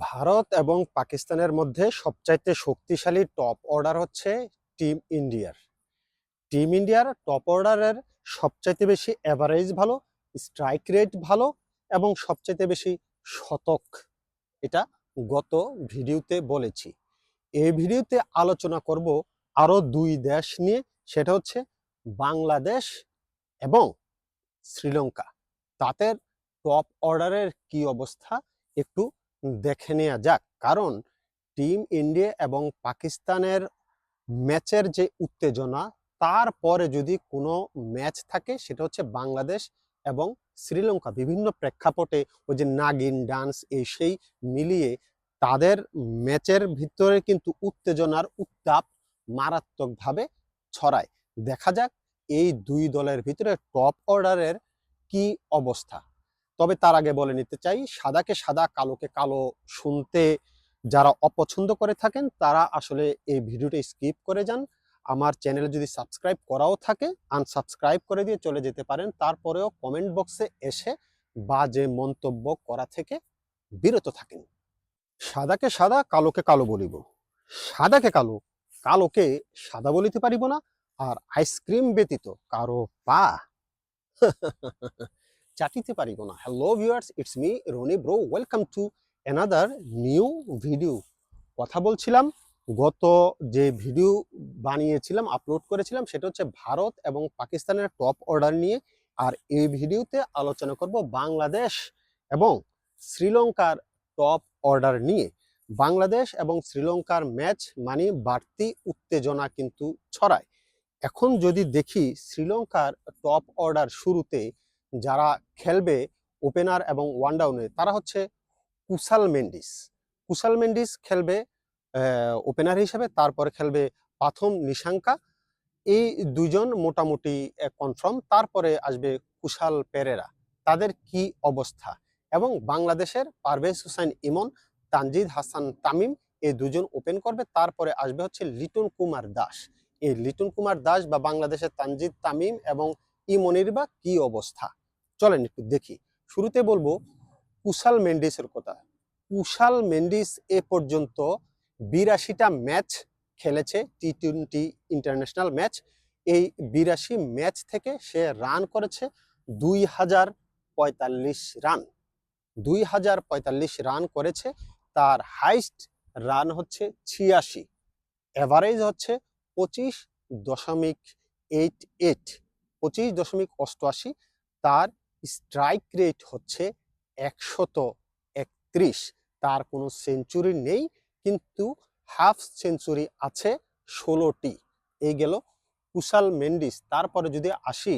ভারত এবং পাকিস্তানের মধ্যে সবচাইতে শক্তিশালী টপ অর্ডার হচ্ছে টিম ইন্ডিয়ার টিম ইন্ডিয়ার টপ অর্ডারের সবচাইতে বেশি অ্যাভারেজ ভালো স্ট্রাইক রেট ভালো এবং সবচাইতে বেশি শতক। এটা গত ভিডিওতে বলেছি। এই ভিডিওতে আলোচনা করব আরও দুই দেশ নিয়ে, সেটা হচ্ছে বাংলাদেশ এবং শ্রীলঙ্কা। তাদের টপ অর্ডারের কি অবস্থা একটু দেখে নেওয়া যাক। কারণ টিম ইন্ডিয়া এবং পাকিস্তানের ম্যাচের যে উত্তেজনা তারপরে যদি কোনো ম্যাচ থাকে, সেটা হচ্ছে বাংলাদেশ এবং শ্রীলঙ্কা। বিভিন্ন প্রেক্ষাপটে ওই যে নাগিন, ডান্স, এই সেই মিলিয়ে তাদের ম্যাচের ভিতরে কিন্তু উত্তেজনার উত্তাপ মারাত্মকভাবে ছড়ায়। দেখা যাক এই দুই দলের ভিতরে টপ অর্ডারের কি অবস্থা। তবে তার আগে বলে নিতে চাই, সাদাকে সাদা, কালোকে কালো শুনতে যারা অপছন্দ করে থাকেন, তারা আসলে এই ভিডিওটা স্কিপ করে যান। আমার চ্যানেলে যদি সাবস্ক্রাইব করাও থাকে, আনসাবস্ক্রাইব করে দিয়ে চলে যেতে পারেন। তারপরেও কমেন্ট বক্সে এসে বাজে মন্তব্য করা থেকে বিরত থাকেন। সাদাকে সাদা, কালোকে কালো বলিব। সাদাকে কালো, কালোকে সাদা বলিতে পারিব না, আর আইসক্রিম ব্যতীত কারও পা। চাটিতে পারিব না। Hello viewers it's me Rony bro welcome to another new video কথা বলছিলাম, গত যে ভিডিও বানিয়েছিলাম আপলোড করেছিলাম, সেটা হচ্ছে ভারত এবং পাকিস্তানের টপ অর্ডার নিয়ে। আর এই ভিডিওতে আলোচনা করব বাংলাদেশ এবং শ্রীলঙ্কার টপ অর্ডার নিয়ে। বাংলাদেশ এবং শ্রীলঙ্কার ম্যাচ মানে বাড়তি উত্তেজনা কিন্তু ছড়ায়। এখন যদি দেখি শ্রীলঙ্কার টপ অর্ডার শুরুতে যারা খেলবে ওপেনার এবং ওয়ান ডাউনে তারা হচ্ছে কুশাল মেন্ডিস। কুশাল মেন্ডিস খেলবে ওপেনার হিসেবে, তারপরে খেলবে পাথম নিশাঙ্কা। এই দুজন মোটামুটি কনফার্ম। তারপরে আসবে কুশাল পেরেরা। তাদের কি অবস্থা? এবং বাংলাদেশের পারভেজ হুসাইন ইমন, তানজিদ হাসান তামিম এই দুজন ওপেন করবে। তারপরে আসবে হচ্ছে লিটন কুমার দাস। এই লিটন কুমার দাস বা বাংলাদেশের তানজিদ তামিম এবং ইমনির বা কি অবস্থা? চলেন একটু দেখি। শুরুতে বলব কুশাল মেন্ডিসের কথা। কুশাল মেন্ডিস এ পর্যন্ত বিরাশিটা ম্যাচ খেলেছে টি টোয়েন্টি ইন্টারন্যাশনাল ম্যাচ। এই বিরাশি ম্যাচ থেকে সে রান করেছে দুই হাজার পঁয়তাল্লিশ রান। দুই হাজার পঁয়তাল্লিশ রান করেছে, তার হাইস্ট রান হচ্ছে ছিয়াশি। অ্যাভারেজ হচ্ছে পঁচিশ দশমিক এইট এইট। পঁচিশ দশমিক অষ্টআশি, তার স্ট্রাইক রেট হচ্ছে একশত একত্রিশ। তার কোনো সেঞ্চুরি নেই, কিন্তু হাফ সেঞ্চুরি আছে ষোলোটি। এই গেল কুশাল মেন্ডিস। তারপরে যদি আসি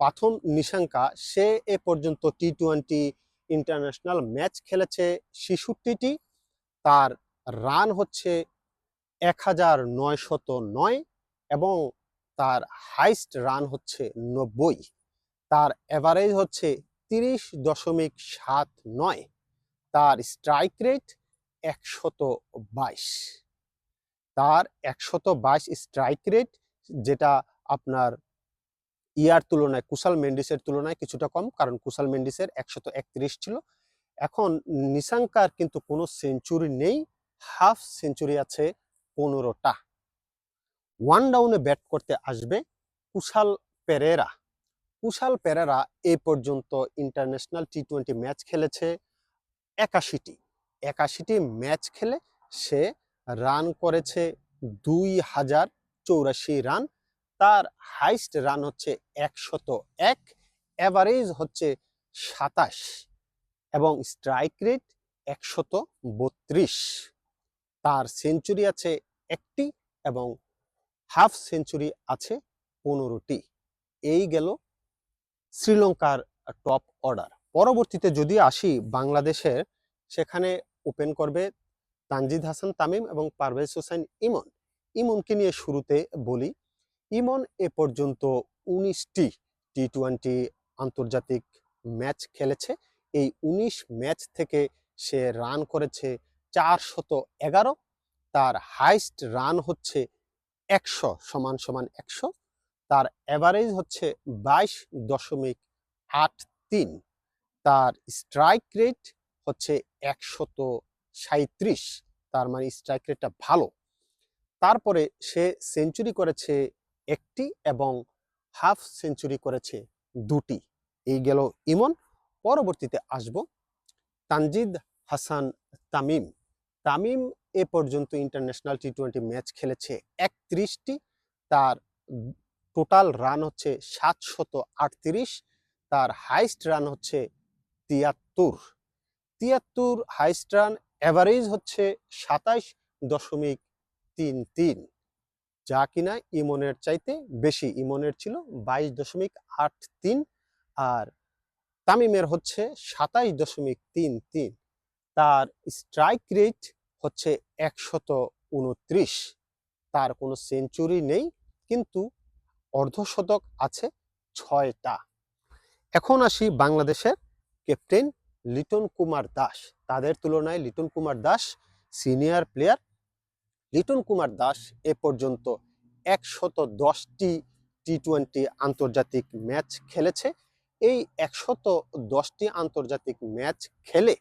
প্রথম নিশাঙ্কা, সে এ পর্যন্ত টি টোয়েন্টি ইন্টারন্যাশনাল ম্যাচ খেলেছে ছেষট্টিটি। তার রান হচ্ছে এক হাজার নয়শত নয় এবং তার হাইস্ট রান হচ্ছে নব্বই। তার অ্যাভারেজ হচ্ছে তিরিশ দশমিক সাত নয়। তার স্ট্রাইক রেট একশত বাইশ। তার একশত বাইশ স্ট্রাইক রেট যেটা আপনার ইয়ার তুলনায়, কুশাল মেন্ডিসের তুলনায় কিছুটা কম, কারণ কুশাল মেন্ডিসের একশত একত্রিশ ছিল। এখন নিশাঙ্কার কিন্তু কোনো সেঞ্চুরি নেই হাফ সেঞ্চুরি আছে পনেরোটা। ওয়ান ডাউনে ব্যাট করতে আসবে কুশাল পেরেরা। কুশাল পেরেরা এ পর্যন্ত ইন্টারন্যাশনাল টি টোয়েন্টি ম্যাচ খেলেছে একাশিটি। একাশিটি ম্যাচ খেলে সে রান করেছে দুই হাজার চৌরাশি রান তার হাইস্ট রান হচ্ছে একশত এক অ্যাভারেজ হচ্ছে সাতাশ এবং স্ট্রাইক রেট একশত বত্রিশ। তার সেঞ্চুরি আছে একটি এবং হাফ সেঞ্চুরি আছে পনেরোটি। এই গেল শ্রীলঙ্কার টপ অর্ডার পরবর্তীতে যদি আসি বাংলাদেশের, সেখানে ওপেন করবে তানজিদ হাসান তামিম এবং পারভেজ হোসেন ইমন। ইমনকে নিয়ে শুরুতে বলি, ইমন এ পর্যন্ত উনিশটি টি টোয়েন্টি আন্তর্জাতিক ম্যাচ খেলেছে। এই উনিশ ম্যাচ থেকে সে রান করেছে চারশত এগারো। তার হাইস্ট রান হচ্ছে একশো সমান সমান একশো। তার অ্যাভারেজ হচ্ছে বাইশ দশমিক আট তিন। তার স্ট্রাইক রেট হচ্ছে একশত সাঁত্রিশ তার মানে স্ট্রাইক রেটটা ভালো। তারপরে সে সেঞ্চুরি করেছে একটি এবং হাফ সেঞ্চুরি করেছে দুটি। এই গেল ইমন। পরবর্তীতে আসব তানজিদ হাসান তামিম। তামিম এ পর্যন্ত ইন্টারন্যাশনাল টি টোয়েন্টি ম্যাচ খেলেছে একত্রিশটি। তার টোটাল রান হচ্ছে সাতশত আটত্রিশ, তার হাইস্ট রান হচ্ছে তিয়াত্তর। তিয়াত্তর হাইস্ট রান অ্যাভারেজ হচ্ছে সাতাইশ দশমিক তিন তিন, যা কিনা ইমনের চাইতে বেশি। ইমনের ছিল বাইশ দশমিক আট তিন আর তামিমের হচ্ছে সাতাইশ দশমিক তিন তিন, তার স্ট্রাইক রেট হচ্ছে একশত উনত্রিশ। তার কোনো সেঞ্চুরি নেই, কিন্তু অর্ধশতক আছে ছয়টা। এখন আসি বাংলাদেশের ক্যাপ্টেন লিটন কুমার দাস। তাদের তুলনায় লিটন কুমার দাস সিনিয়র প্লেয়ার লিটন কুমার দাস এ পর্যন্ত একশত দশটি টি টোয়েন্টি আন্তর্জাতিক ম্যাচ খেলেছে। এই একশত দশটি আন্তর্জাতিক ম্যাচ খেলে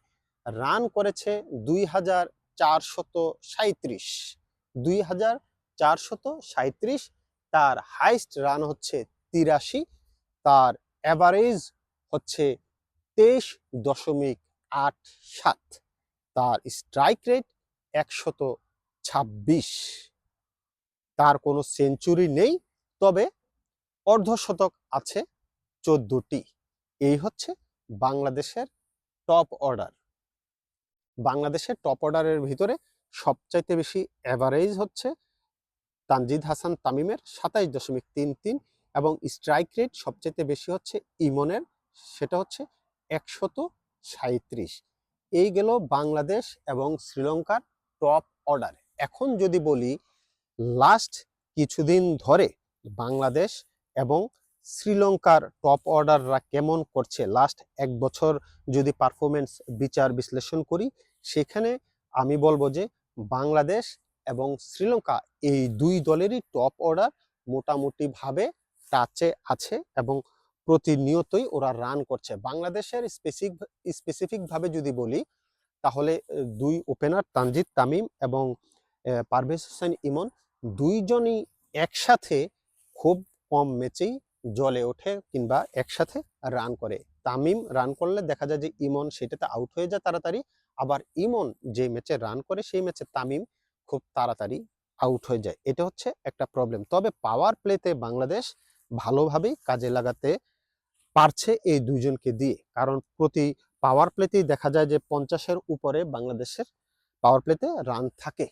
রান করেছে দুই হাজার চারশত সাঁত্রিশ দুই হাজার চারশত সাঁত্রিশ তার হাইস্ট রান হচ্ছে তিরাশি, তার অ্যাভারেজ হচ্ছে তেইশ দশমিক আট সাত, তার স্ট্রাইক রেট একশত ছাব্বিশ। তার কোনো সেঞ্চুরি নেই, তবে অর্ধশতক আছে চোদ্দটি। এই হচ্ছে বাংলাদেশের টপ অর্ডার বাংলাদেশের টপ অর্ডারের ভিতরে সবচাইতে বেশি অ্যাভারেজ হচ্ছে তানজিদ হাসান তামিমের সাতাইশ দশমিক তিন তিন এবং স্ট্রাইক রেট সবচাইতে বেশি হচ্ছে ইমনের, সেটা হচ্ছে একশত সাঁত্রিশ এই গেল বাংলাদেশ এবং শ্রীলঙ্কার টপ অর্ডার এখন যদি বলি লাস্ট কিছুদিন ধরে বাংলাদেশ এবং শ্রীলঙ্কার টপ অর্ডাররা কেমন করছে লাস্ট এক বছর যদি পারফরমেন্স বিচার বিশ্লেষণ করি, সেখানে আমি বলব যে বাংলাদেশ এবং শ্রীলঙ্কা এই দুই দলেরই টপ অর্ডার মোটামুটিভাবে টাচে আছে এবং প্রতিনিয়তই ওরা রান করছে। বাংলাদেশের স্পেসিফিক স্পেসিফিকভাবে যদি বলি, তাহলে দুই ওপেনার তানজিদ তামিম এবং পারভেজ হোসেন ইমন দুইজনই একসাথে খুব কম ম্যাচেই জলে ওঠে কিংবা একসাথে রান করে। তামিম রান করলে দেখা যায় যে ইমন সেটাতে আউট হয়ে যায় তাড়াতাড়ি, আবার ইমন যে ম্যাচে রান করে সেই ম্যাচে তামিম খুব তাড়াতাড়ি আউট হয়ে যায়। এটা হচ্ছে একটা প্রবলেম তবে পাওয়ার প্লেতে বাংলাদেশ ভালোভাবেই কাজে লাগাতে পারছে এই দুইজনকে দিয়ে। কারণ প্রতি পাওয়ার প্লেতেই দেখা যায় যে পঞ্চাশের উপরে বাংলাদেশের পাওয়ার প্লেতে রান থাকে।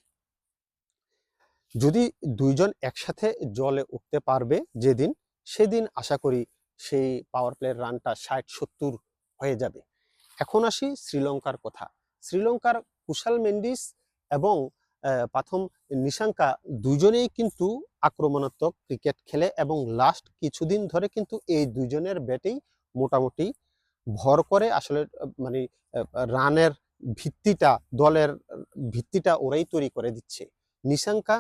যদি দুইজন একসাথে জলে উঠতে পারবে যেদিন, সেদিন আশা করি সেই পাওয়ার প্লের রানটা ষাট, সত্তর হয়ে যাবে। এখন আসি শ্রীলঙ্কার কথা। শ্রীলঙ্কার কুশাল মেন্ডিস এবং প্রথম নিশাঙ্কা দুজনেই কিন্তু আক্রমণাত্মক ক্রিকেট খেলে এবং লাস্ট কিছুদিন ধরে কিন্তু এই দুজনের ব্যাটেই মোটামুটি ভর করে। আসলে মানে রানের ভিত্তিটা, দলের ভিত্তিটা ওরাই তৈরি করে দিচ্ছে। নিশাঙ্কা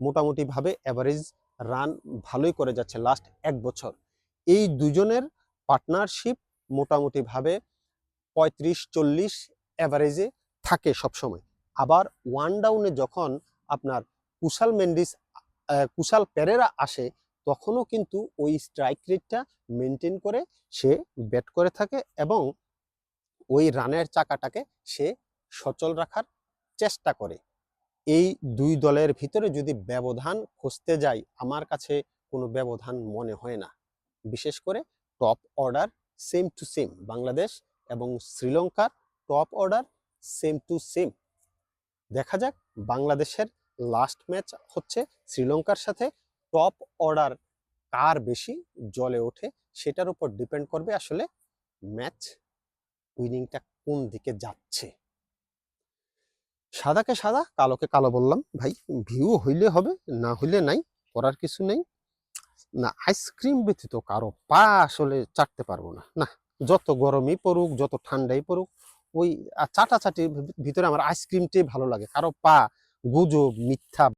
মোটামুটিভাবে অ্যাভারেজ রান ভালোই করে যাচ্ছে লাস্ট এক বছর। এই দুজনের পার্টনারশিপ মোটামুটিভাবে পঁয়ত্রিশ চল্লিশ অ্যাভারেজে থাকে সবসময়। আবার ওয়ান ডাউনে যখন আপনার কুশাল মেন্ডিস কুশাল পেরেরা আসে, তখনও কিন্তু ওই স্ট্রাইক রেটটা মেনটেন করে সে ব্যাট করে থাকে এবং ওই রানের চাকাটাকে সে সচল রাখার চেষ্টা করে। এই দুই দলের ভিতরে যদি ব্যবধান খুঁজতে যাই, আমার কাছে কোনো ব্যবধান মনে হয় না। বিশেষ করে top order same to same Bangladesh এবং শ্রীলঙ্কার top order same to same দেখা যাক বাংলাদেশের লাস্ট ম্যাচ হচ্ছে শ্রীলঙ্কার সাথে টপ অর্ডার কার বেশি জলে ওঠে সেটার উপর ডিপেন্ড করবে আসলে ম্যাচ উইনিংটা কোন দিকে যাচ্ছে। সাদাকে সাদা, কালোকে কালো বললাম। ভাই ভিউ হইলে হবে, না হইলে নাই, করার কিছু নেই। না আইসক্রিম ব্যতীত কারও পা আসলে চাটতে পারব না। না, যত গরমই পড়ুক, যত ঠান্ডাই পড়ুক ওই চাটাচাটির ভিতরে আমার আইসক্রিমটাই ভালো লাগে। কারও পা গুজব মিথ্যা